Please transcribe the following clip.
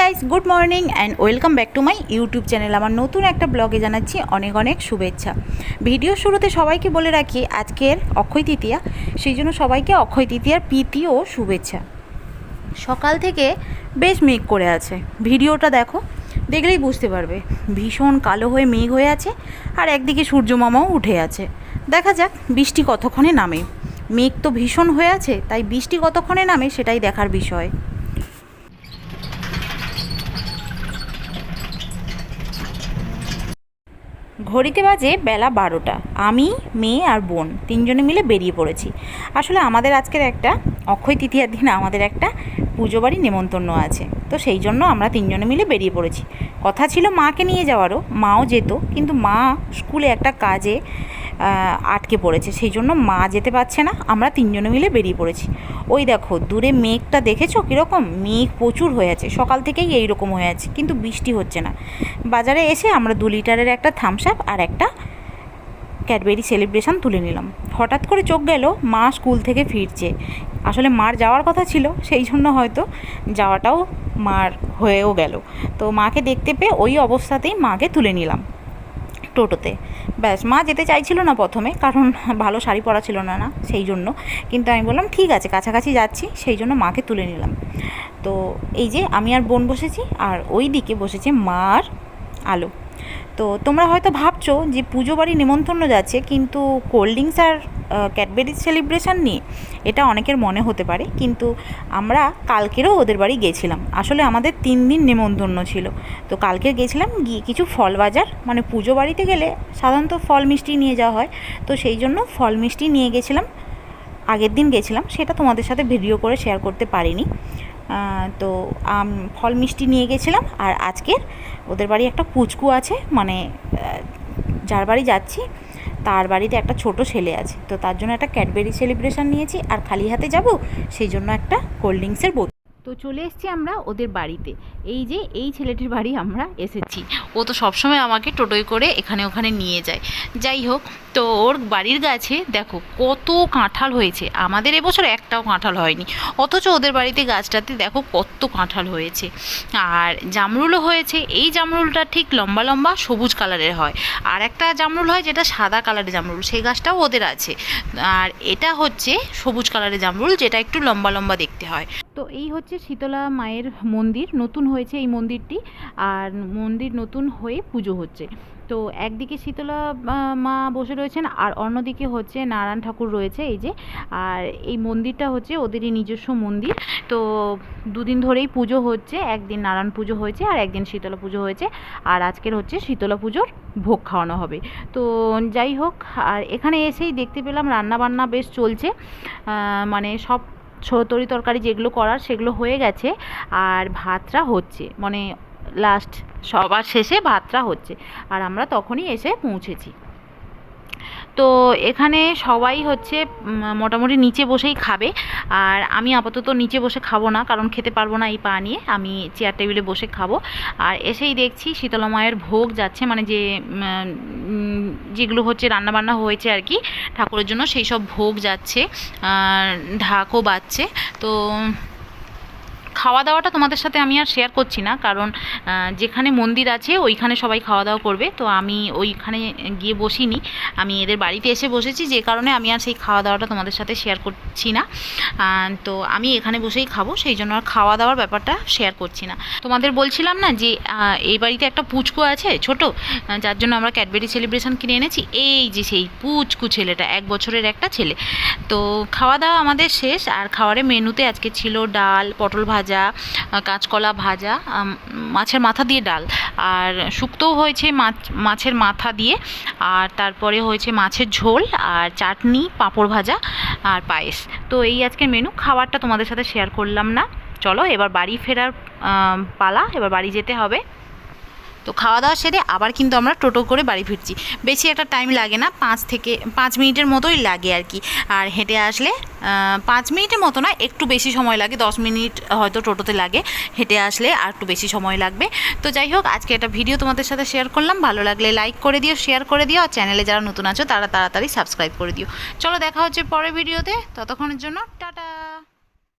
Guys good morning and welcome back to my YouTube channel আমার নতুন একটা ব্লগে জানাচ্ছি অনেক অনেক শুভেচ্ছা। ভিডিও শুরুতে সবাইকে বলে রাখি, আজকের অক্ষয় তৃতীয়া, সেই জন্য সবাইকে অক্ষয় তৃতীয়ার প্রীতি ও শুভেচ্ছা। সকাল থেকে বেশ মেঘ করে আছে। ভিডিওটা দেখো, দেখলেই বুঝতে পারবে। ভীষণ কালো হয়ে মেঘ হয়ে আছে আর একদিকে সূর্য মামাও উঠে আছে। দেখা যাক, বৃষ্টি কতক্ষণে নামে। মেঘ তো ভীষণ হয়ে আছে, তাই বৃষ্টি কতক্ষণে নামে সেটাই দেখার বিষয়। ঘড়িতে বাজে বেলা বারোটা। আমি, মেয়ে আর বোন তিনজনে মিলে বেরিয়ে পড়েছি। আসলে আমাদের আজকের একটা অক্ষয় তৃতীয়ার দিন, আমাদের একটা পুজো বাড়ি নেমন্তন্ন আছে। তো সেই জন্য আমরা তিনজনে মিলে বেরিয়ে পড়েছি। কথা ছিল মাকে নিয়ে যাওয়ারও, মাও যেত, কিন্তু মা স্কুলে একটা কাজে আটকে পড়েছে। সেই জন্য মা যেতে পারছে না, আমরা তিনজনে মিলে বেরিয়ে পড়েছি। ওই দেখো, দূরে মেঘটা দেখেছ কীরকম? মেঘ প্রচুর হয়ে আছে। সকাল থেকেই এই রকম হয়ে আছে, কিন্তু বৃষ্টি হচ্ছে না। বাজারে এসে আমরা দু লিটারের একটা থামস আপ আর একটা ক্যাডবেরি সেলিব্রেশন তুলে নিলাম। হঠাৎ করে চোখ গেল, মা স্কুল থেকে ফিরছে। আসলে মার যাওয়ার কথা ছিল, সেই জন্য হয়তো যাওয়াটাও মার হয়েও গেল। তো মাকে দেখতে পেয়ে ওই অবস্থাতেই মাকে তুলে নিলাম। টোটোতে। ব্যাস, মা যেতে চাইছিল না প্রথমে, কারণ ভালো শাড়ি পরা ছিল না না, সেই জন্য। কিন্তু আমি বললাম, ঠিক আছে, কাছাকাছি যাচ্ছি। সেই জন্য মাকে তুলে নিলাম। তো এই যে আমি আর বোন বসেছি, আর ওই দিকে বসেছে মার আলো। তো তোমরা হয়তো ভাবছ যে পুজো বাড়ি নেমন্তন্ন যাচ্ছে, কিন্তু কোল্ড ড্রিঙ্কস আর ক্যাডবেরি সেলিব্রেশন নিয়ে, এটা অনেকের মনে হতে পারে, কিন্তু আমরা কালকেরও ওদের বাড়ি গেছিলাম। আসলে আমাদের তিন দিন নেমন্তন্ন ছিল। তো কালকে গেছিলাম, গিয়ে কিছু ফল বাজার মানে পুজো বাড়িতে গেলে সাধারণত ফল মিষ্টি নিয়ে যাওয়া হয়। তো সেই জন্য ফল মিষ্টি নিয়ে গেছিলাম, আগের দিন গেছিলাম, সেটা তোমাদের সাথে ভিডিও করে শেয়ার করতে পারিনি। তো ফল মিষ্টি নিয়ে গেছিলাম, আর আজকের ওদের বাড়ি একটা পুচকু আছে মানে যার বাড়ি যাচ্ছি তার বাড়িতে একটা ছোট ছেলে আছে। তো তার জন্য একটা ক্যাডবেরি সেলিব্রেশন নিয়েছি আর খালি হাতে যাব, সেই জন্য একটা কোল্ড ড্রিঙ্কসের বোতল। তো চলে এসেছি আমরা ওদের বাড়িতে। এই যে, এই ছেলেটির বাড়ি আমরা এসেছি। ও তো সবসময় আমাকে টোটোয় করে এখানে ওখানে নিয়ে যায়। যাই হোক, তো ওর বাড়ির গাছে দেখো কত কাঁঠাল হয়েছে। আমাদের এবছর একটাও কাঁঠাল হয়নি। অথচ ওদের বাড়িতে গাছটাতে দেখো কত কাঁঠাল হয়েছে। আর জামরুলও হয়েছে। এই জামরুলটা ঠিক লম্বা লম্বা সবুজ কালারের হয়। আর একটা জামরুল হয় যেটা সাদা কালারের জামরুল। সেই গাছটাও ওদের আছে। আর এটা হচ্ছে সবুজ কালারের জামরুল, যেটা একটু লম্বা লম্বা দেখতে হয়। তো এই হচ্ছে শীতলা মায়ের মন্দির, নতুন হয়েছে এই মন্দিরটি, আর মন্দির নতুন হয়ে পুজো হচ্ছে। তো একদিকে শীতলা মা বসে রয়েছেন, আর অন্যদিকে হচ্ছে নারায়ণ ঠাকুর রয়েছে এই যে, আর এই মন্দিরটা হচ্ছে ওদেরই নিজস্ব মন্দির। তো দুদিন ধরেই পুজো হচ্ছে, একদিন নারায়ণ পুজো হয়েছে, আর একদিন শীতলা পুজো হয়েছে, আর আজকের হচ্ছে শীতলা পুজোর ভোগ খাওয়ানো হবে। তো যাই হোক, আর এখানে এসেই দেখতে পেলাম রান্না বান্না বেশ চলছে মানে সব তরি তরকারি যেগুলো করার সেগুলো হয়ে গেছে আর ভাতটা হচ্ছে। মানে লাস্ট সবার শেষে ভাতটা হচ্ছে। আর আমরা তখনই এসে পৌঁছেছি। তো এখানে সবাই হচ্ছে মোটামুটি নিচে বসেই খাবে। আর আমি আপাতত নিচে বসে খাব না, কারণ খেতে পারব না এই পা নিয়ে। আমি চেয়ার টেবিলে বসে খাব। আর এসেই দেখছি শীতলা মায়ের ভোগ যাচ্ছে। মানে যে যেগুলো হচ্ছে রান্নাবান্না হয়েছে আর কি, ঠাকুরের জন্য সেই সব ভোগ যাচ্ছে ঢাকও বাজছে। তো খাওয়া দাওয়াটা তোমাদের সাথে আমি আর শেয়ার করছি না, কারণ যেখানে মন্দির আছে ওইখানে সবাই খাওয়া দাওয়া করবে। তো আমি ওইখানে গিয়ে বসিনি। আমি এদের বাড়িতে এসে বসেছি, যে কারণে আমি আর সেই খাওয়া দাওয়াটা তোমাদের সাথে শেয়ার করছি না। তো আমি এখানে বসেই খাব, সেই জন্য আর খাওয়া দাওয়ার ব্যাপারটা শেয়ার করছি না। তোমাদের বলছিলাম না যে এই বাড়িতে একটা পুচকু আছে, ছোট যার জন্য আমরা ক্যাডবেরি সেলিব্রেশন কিনে এনেছি। এই যে সেই পুচকু ছেলেটা, এক বছরের একটা ছেলে। তো খাওয়া দাওয়া আমাদের শেষ, আর খাওয়ারের মেনুতে আজকে ছিল ডাল, পটল ভাজা আহ, কাঁচকলা ভাজা মাছের মাথা দিয়ে ডাল। আর শুক্তও হয়েছে মাছ মাছের মাথা দিয়ে আর তারপরে হয়েছে মাছের ঝোল আর চাটনি পাঁপড় ভাজা আর পায়েস। তো এই আজকের মেনু খাবারটা তোমাদের সাথে শেয়ার করলাম না। চলো এবার বাড়ি ফেরার পালা এবার বাড়ি যেতে হবে। তো খাওয়া দাওয়া সেরে আবার কিন্তু আমরা টোটো করে বাড়ি ফিরছি। বেশি একটা টাইম লাগে না, পাঁচ থেকে, পাঁচ মিনিটের মতোই লাগে আর কি। আর হেঁটে আসলে পাঁচ মিনিটের মতো না, একটু বেশি সময় লাগে, দশ মিনিট হয়তো টোটোতে লাগে। হেঁটে আসলে আর একটু বেশি সময় লাগবে। তো যাই হোক, আজকে একটা ভিডিও তোমাদের সাথে শেয়ার করলাম। ভালো লাগলে লাইক করে দিও শেয়ার করে দিও, আর চ্যানেলে যারা নতুন আছো, তারা তাড়াতাড়ি সাবস্ক্রাইব করে দিও। চলো দেখা হচ্ছে পরের ভিডিওতে ততক্ষণের জন্য, টাটা!